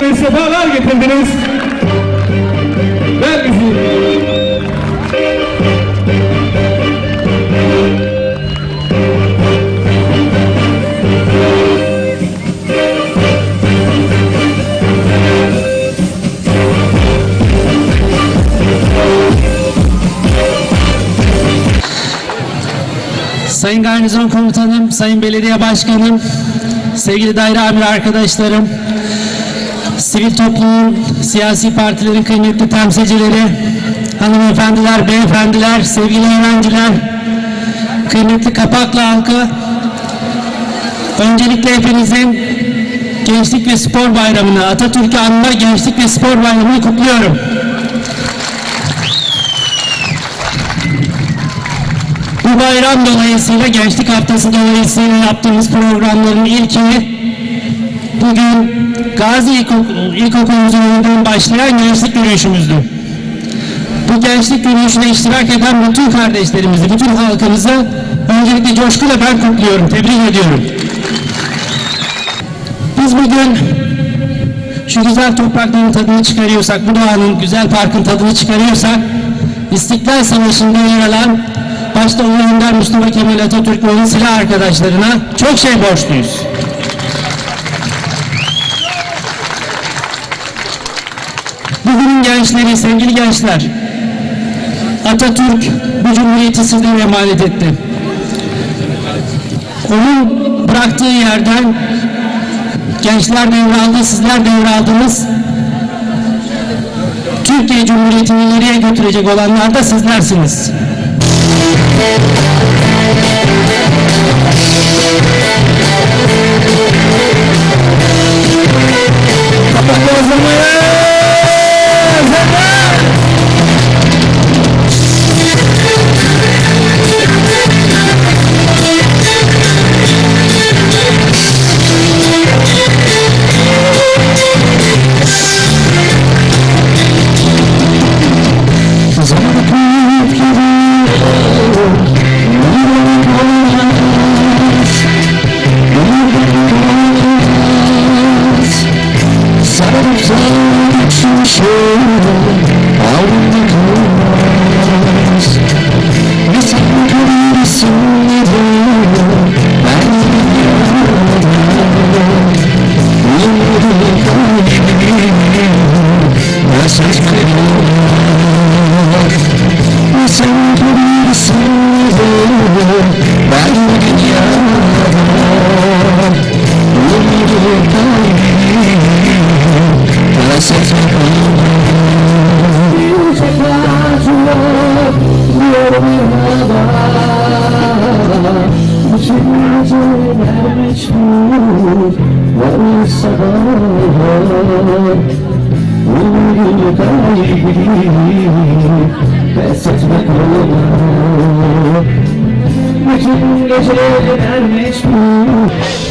sefalar getirdiniz. Ver müziği. Sayın Garnizon Komutanım, Sayın Belediye Başkanım, sevgili daire amir arkadaşlarım, sivil toplumun, siyasi partilerin kıymetli temsilcileri, hanımefendiler, beyefendiler, sevgili öğrenciler, kıymetli Kapaklı halkı, öncelikle hepinizin Gençlik ve Spor Bayramı'nı, Atatürk'ü anma Gençlik ve Spor Bayramı'nı kutluyorum. Bu bayram dolayısıyla Gençlik Haftası dolayısıyla yaptığımız programların ilkini bugün Gazi İlkok- İlkokulumuzun başlayan gençlik yürüyüşümüzdü. Bu gençlik yürüyüşüne iştirak eden bütün kardeşlerimizi, bütün halkımızı öncelikle coşkuyla ben kutluyorum, tebrik ediyorum. Biz bugün şu güzel toprakların tadını çıkarıyorsak, bu doğanın güzel parkın tadını çıkarıyorsak, İstiklal Savaşı'nda yer alan başta Ulu Önder Mustafa Kemal Atatürk ve silah arkadaşlarına çok şey borçluyuz. Bugünün gençleri, sevgili gençler, Atatürk bu cumhuriyeti sizlere emanet etti. Onun bıraktığı yerden gençler devraldı, sizler devraldınız. Türkiye Cumhuriyeti'ni ileriye götürecek olanlar da sizlersiniz. out in the cold. Yes, I can be soul. Düşünceler meçhul Var sabahlar Umudunu kaybedip Pes etmek olur Bütün geceler meçhul